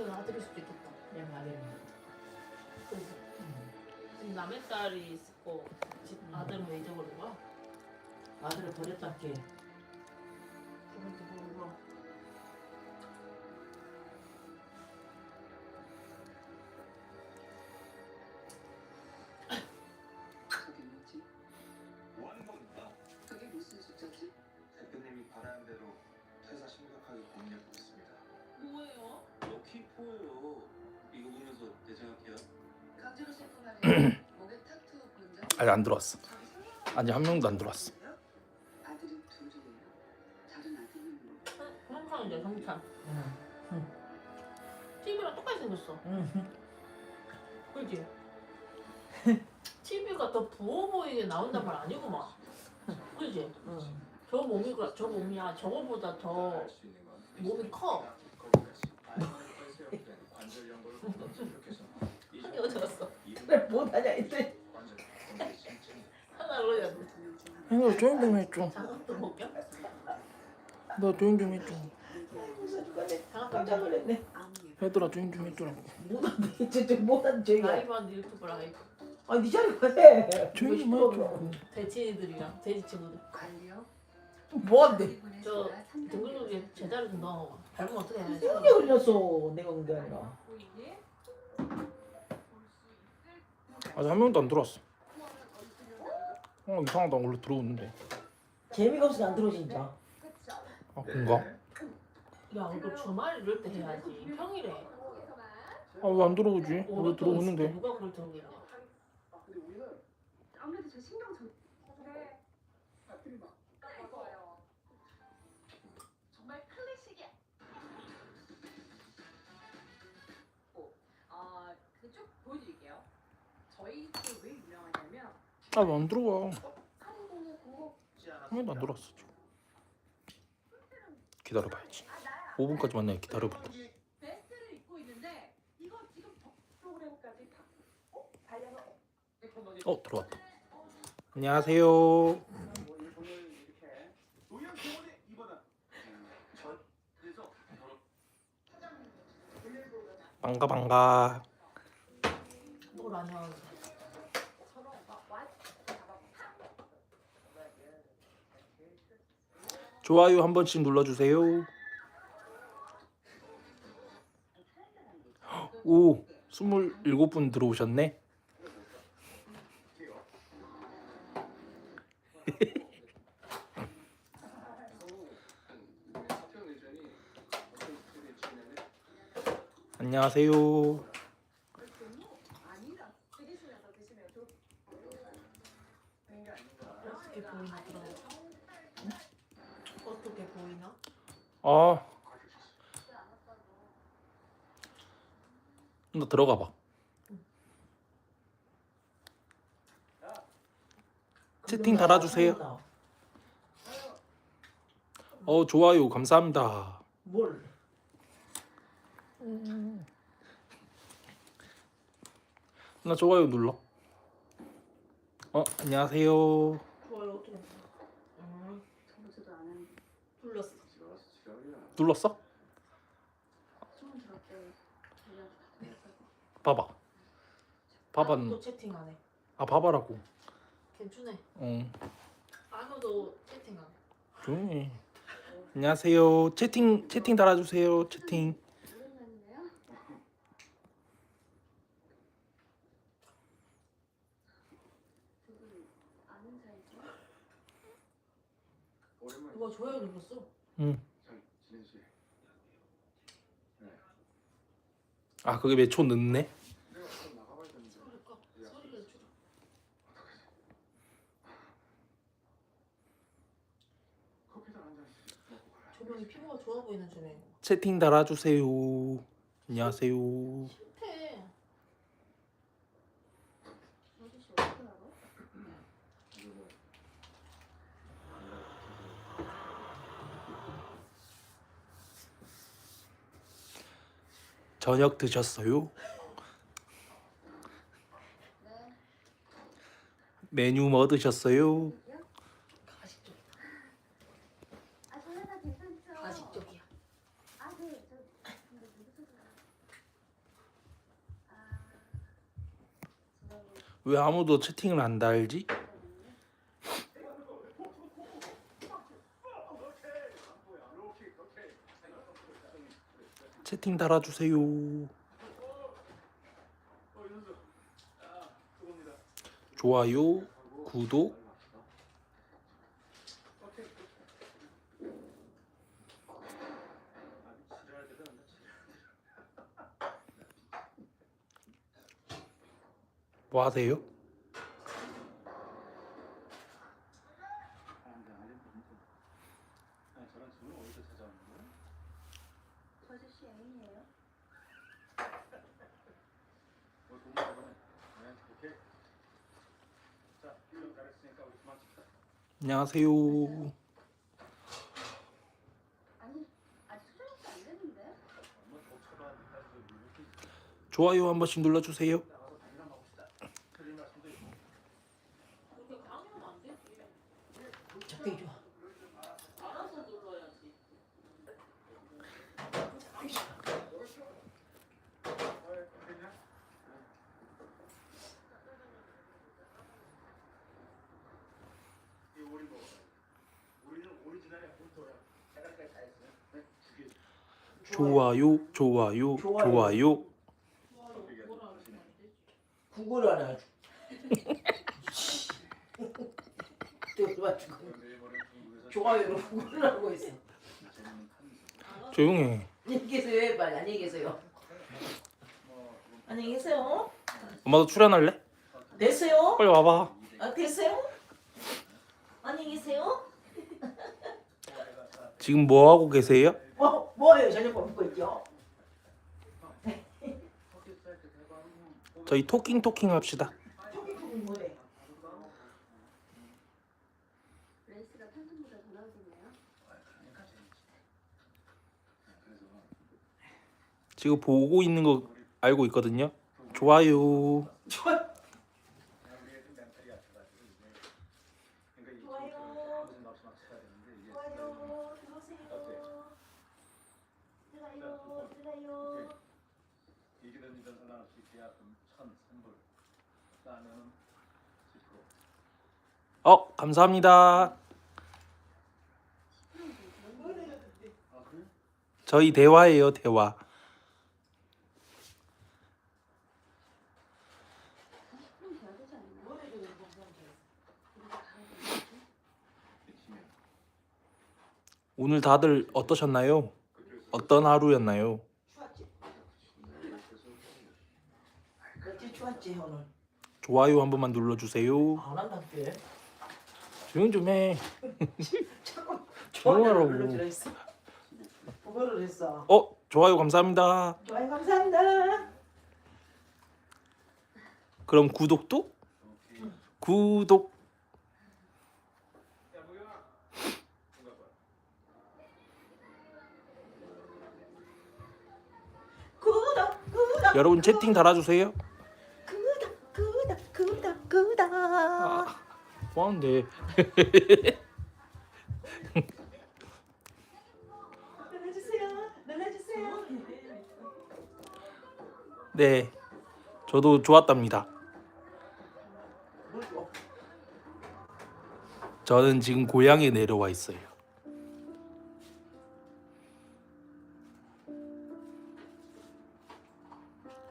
제 아들일 수도 있겠다. 내 말이. 그래서 지금 남의 딸이 있고 집 아들은 왜 잊어버린 거야? 아들을 버렸다께. 그 이거 보면서 내 생각해요. 강제로 셰프 말에 목에 타투 본 적? 아직 안 들어왔어. 아직 한 명도 안 들어왔어. 아들이 둘이에요. 다른 아들은 뭐? 성찬이죠 성찬. 응. TV랑 똑같이 생겼어. 응. 그지? TV가 더 부어 보이게 나온단 말 아니구만. 그지? 응. 저 몸이 그- 저 몸이야 저거보다 더 할수 있는 건 몸이 커. 거기까지. 아이언을 세웠던 관절 연골을 이렇게서 한 개 어쩌었어 그래 못하냐 이때. 관절 관절 신체 하나 올려야 돼. 이거 조용 좀 해줘. 장갑도 먹겨? 너 조용 좀 해줘. 장갑 깜짝 좀 놀랐네. 예뻐. 얘들아 조용 좀 해주라고. 못한데 저쪽 못한 저기야. 라이브한 유튜브랑 해. 아니 네 자리 가세. 조용히 좀 해줘. 대친이들이랑 돼지 친구들. 관리요? 뭐한데? 저 등글룩에 제자리 좀 넣어. 밟으면 어떻게 해? 세훈이 걸렸어. 내가 온게 아니라. 아직 한 명도 안 들어왔어. 어 이상하다 원래 들어오는데. 재미가 없으니 안 들어 진짜. 아 그런가? 야 이거 주말 이럴 때 해야지. 평일에. 아 왜 안 들어오지? 원래 들어오는데. 누가 그걸 들어오겠냐? 아무래도 제 신경 전. 아왜안 들어와? 안 들어왔어. 지금. 기다려봐야지. 5분까지 만나야 다 어? 들어왔다. 안녕하세요. 반가 반가. 뭘? 서로 막 와. 좋아요 한 번씩 눌러주세요. 오, 스물일곱 분 들어오셨네. 안녕하세요. 아니다. 드리시면서 드시면 좋. 어떻게 보이나 그런 거? 어떻게 보이나? 아, 너 들어가 봐. 채팅 달아주세요. 어, 좋아요, 감사합니다. 뭘? 나 좋아요 눌러. 어, 안녕하세요. 좋아요 어떻게? 음 지랄이야. 눌렀어? 소문 들었대. 들려서 봐봐. 또 봐봐. 채팅 안 해. 아, 봐봐라고. 괜찮네. 어, 아무도 채팅 안 해. 조용히. 해. 안녕하세요. 채팅 채팅 달아주세요. 채팅. 누가 좋아요 눌렀어? 잘 한 잔씩 먹고 가라. 조명이 피부가 좋아 보이는 거. 채팅 달아주세요. 안녕하세요. 저녁 드셨어요? 메뉴 뭐 드셨어요? 왜 아무도 채팅을 안 달지? 채팅 달아주세요. 좋아요, 구독. 뭐 하세요? 저주씨 애인이에요? 안녕하세요. 좋아요 한 번씩 눌러주세요. 적당히 좋아. 알아서 눌러야지. 좋아요, 좋아요, 좋아요. 하면 안 해가지고. 좋아요로 구걸을 하고 있어. 조용해. 안녕히 계세요. 빨리 안녕히 계세요. 안녕히 계세요. 엄마도 출연할래? 됐어요? 빨리 와봐. 아 됐어요? 안녕히 계세요. 지금 뭐 하고 계세요? 뭐 뭐예요? 저녁밥 먹고 있죠? 저희 토킹 토킹 합시다. 토끼 토끼 뭐래? 레이스가 평소보다 더 나오겠네요 지금 보고 있는 거 알고 있거든요. 좋아요. 좋아. 좋아요. 들어오세요. 들어요. 들어요. 이기던 이던 상관없이 계약금 1,003불. 라면 10%. 어, 감사합니다. 저희 대화예요, 대화. 오늘 다들 어떠셨나요? 어떤 하루였나요? 추웠지? 추웠지 오늘. 좋아요 한 번만 눌러주세요. 안 한다 그때. 조용 좀 해. 자꾸. 좋아요를 눌러주라 했어. 그거를 했어. 어, 좋아요 감사합니다. 좋아요 감사합니다. 그럼 구독도? 구독. 구독 구독 여러분 채팅 달아주세요. 구독 구독 구독 구독. 뭐 하는데? 눌러주세요. 눌러주세요. 네, 저도 좋았답니다. 저는 지금 고향에 내려와 있어요.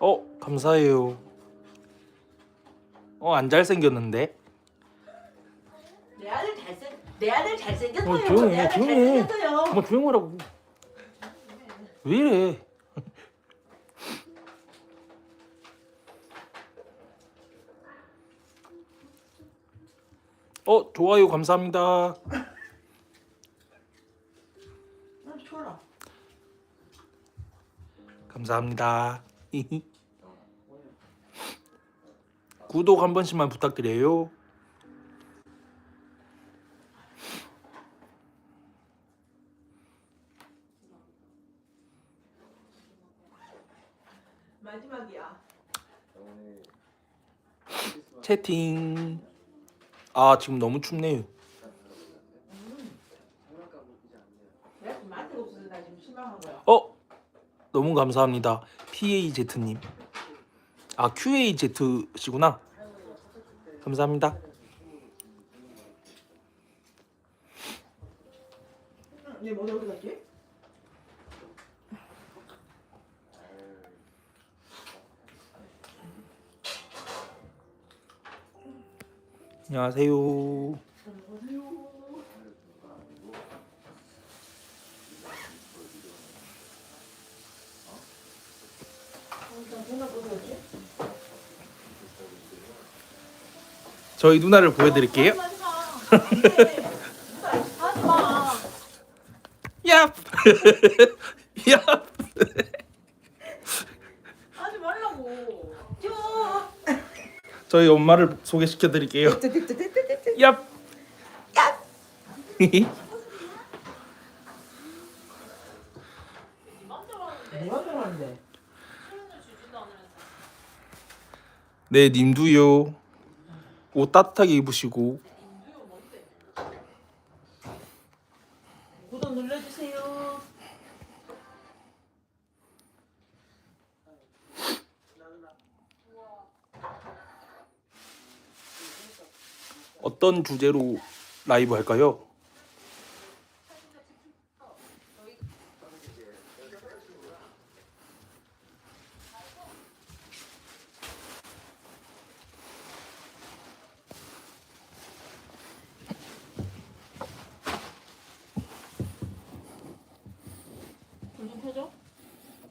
어, 감사해요. 어, 안 잘생겼는데? 내 아들 잘생 내 아들 잘생겼어요. 어, 조용히 내 해, 아들 조용히 해. 잘생겼어요. 뭐 조용하라고. 왜 이래? 어, 좋아요, 감사합니다. 아. 감사합니다. 구독 한 번씩만 부탁드려요. 마지막이야. 채팅. 아, 지금 너무 춥네요. 내가 지금 마트가 없어서 나 지금 실망한 거야. 어, 너무 감사합니다. PAZ님. 아, QAZ시구나. 감사합니다. 얘 머리 어디? 안녕하세요. 저희 누나를 보여드릴게요. 하지마. 야, 야. 하지 말라고. 저희 엄마를 소개시켜드릴게요. 야. 뭐가 않으면서. 네, 님도요. 옷 따뜻하게 입으시고? 구독 눌러주세요. 어떤 주제로 라이브 할까요?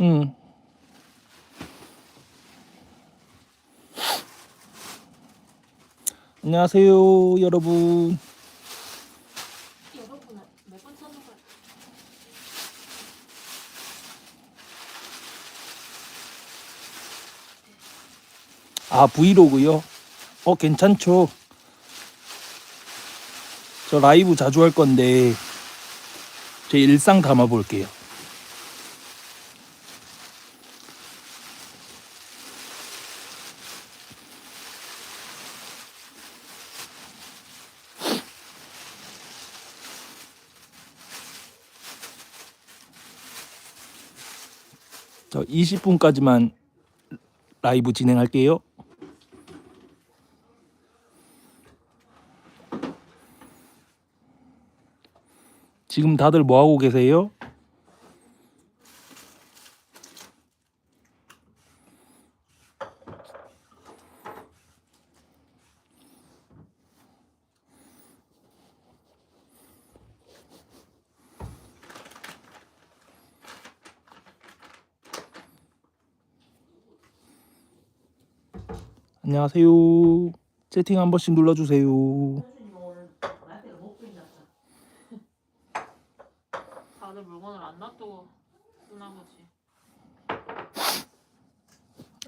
응. 안녕하세요, 여러분. 아, 브이로그요? 어, 괜찮죠? 저 라이브 자주 할 건데, 제 일상 담아 볼게요. 저 20분까지만 라이브 진행할게요. 지금 다들 뭐 하고 계세요? 안녕하세요. 채팅 한 번씩 눌러주세요. 물건을 안 놔두고 쓰나 보지.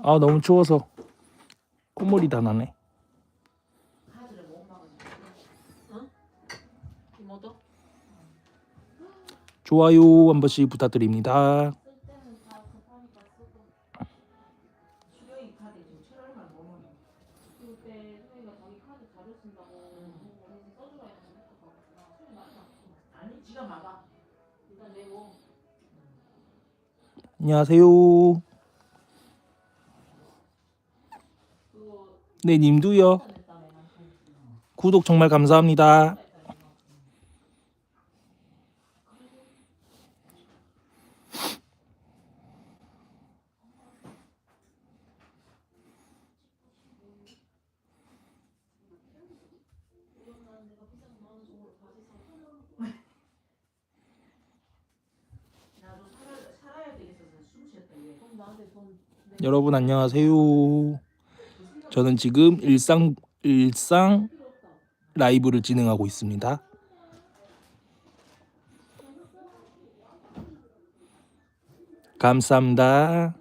아 너무 추워서 콧물이 다 나네. 좋아요 한 번씩 부탁드립니다. 철얼만 못 먹어. 그때 수영이가 자기 카드 자료 쓴다고 써주라 해서 했었거든. 수영이 나한테 안 써. 아니 지가 막아. 일단 내고. 안녕하세요. 그거 네 님도요. 구독 정말 감사합니다. 나도 살아, 살아야 되겠어서 숨 쉬었다 얘. 그럼 나한테 돈 내. 여러분 안녕하세요. 저는 지금 일상 일상 라이브를 진행하고 있습니다. 감사합니다.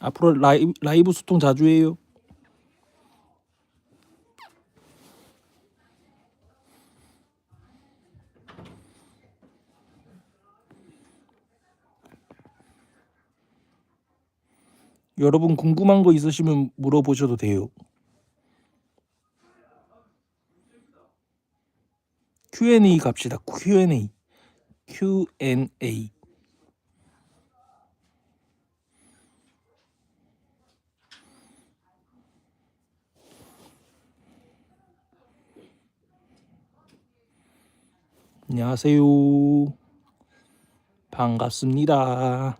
앞으로 라이브, 라이브 소통 자주 해요. 여러분 궁금한 거 있으시면 물어보셔도 돼요. Q&A 갑시다. Q&A. Q&A. 안녕하세요. 반갑습니다.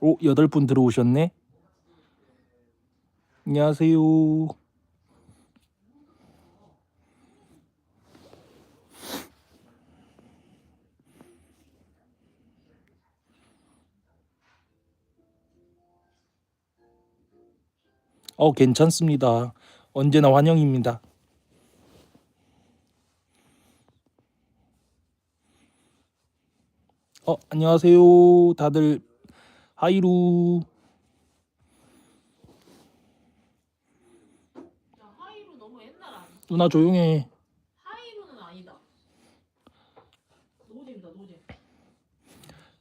오, 여덟 분 들어오셨네. 안녕하세요. 어, 괜찮습니다. 언제나 환영입니다. 어, 안녕하세요. 다들 하이루. 야 하이루 너무 옛날 아니야? 누나 조용해. 하이루는 아니다. 노잼이다 노잼.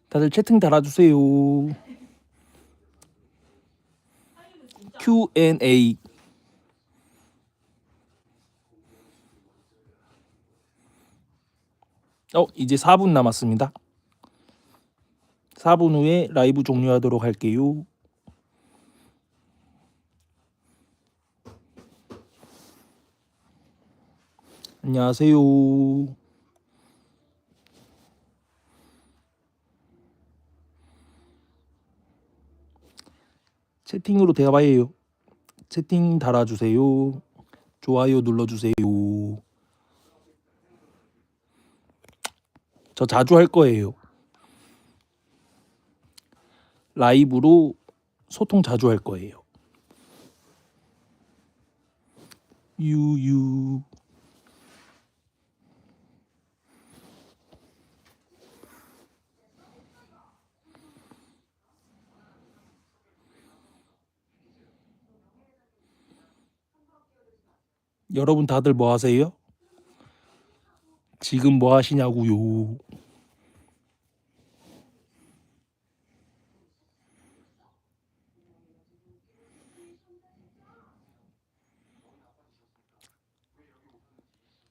다들 채팅 달아주세요. 하이루 진짜. Q&A. 어, 이제 4분 남았습니다. 4분 후에 라이브 종료하도록 할게요. 안녕하세요. 채팅으로 대화해요. 채팅 달아주세요. 좋아요 눌러주세요. 저 자주 할 거예요. 라이브로 소통 자주 할 거예요. 유유. 여러분 다들 뭐 하세요? 지금 뭐 하시냐고요?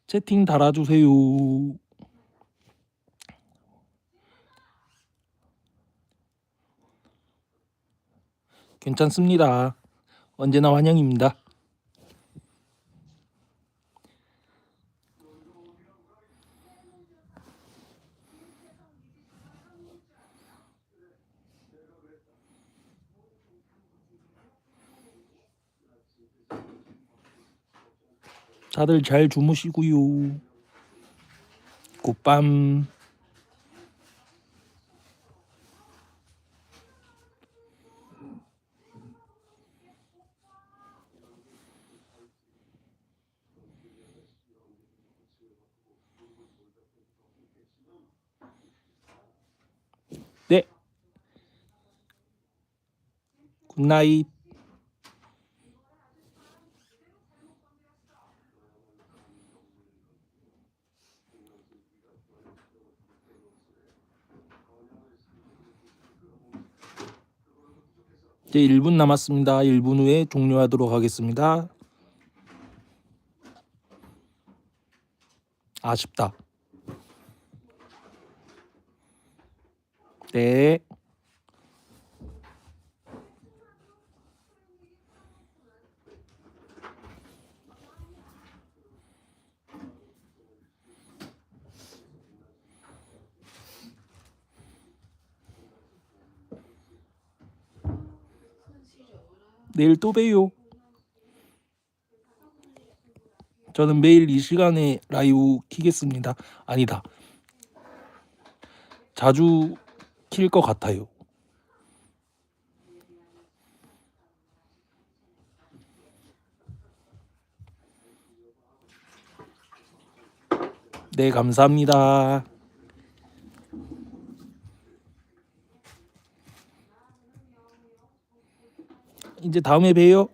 채팅 달아주세요. 괜찮습니다. 언제나 환영입니다. 다들 잘 주무시고요. 굿밤. 네. 굿나잇. 이제 1분 남았습니다. 1분 후에 종료하도록 하겠습니다. 아쉽다. 네. 내일 또 봬요. 저는 매일 이 시간에 라이브 키겠습니다. 아니다. 자주 킬 것 같아요. 네, 감사합니다. 이제 다음에 봬요.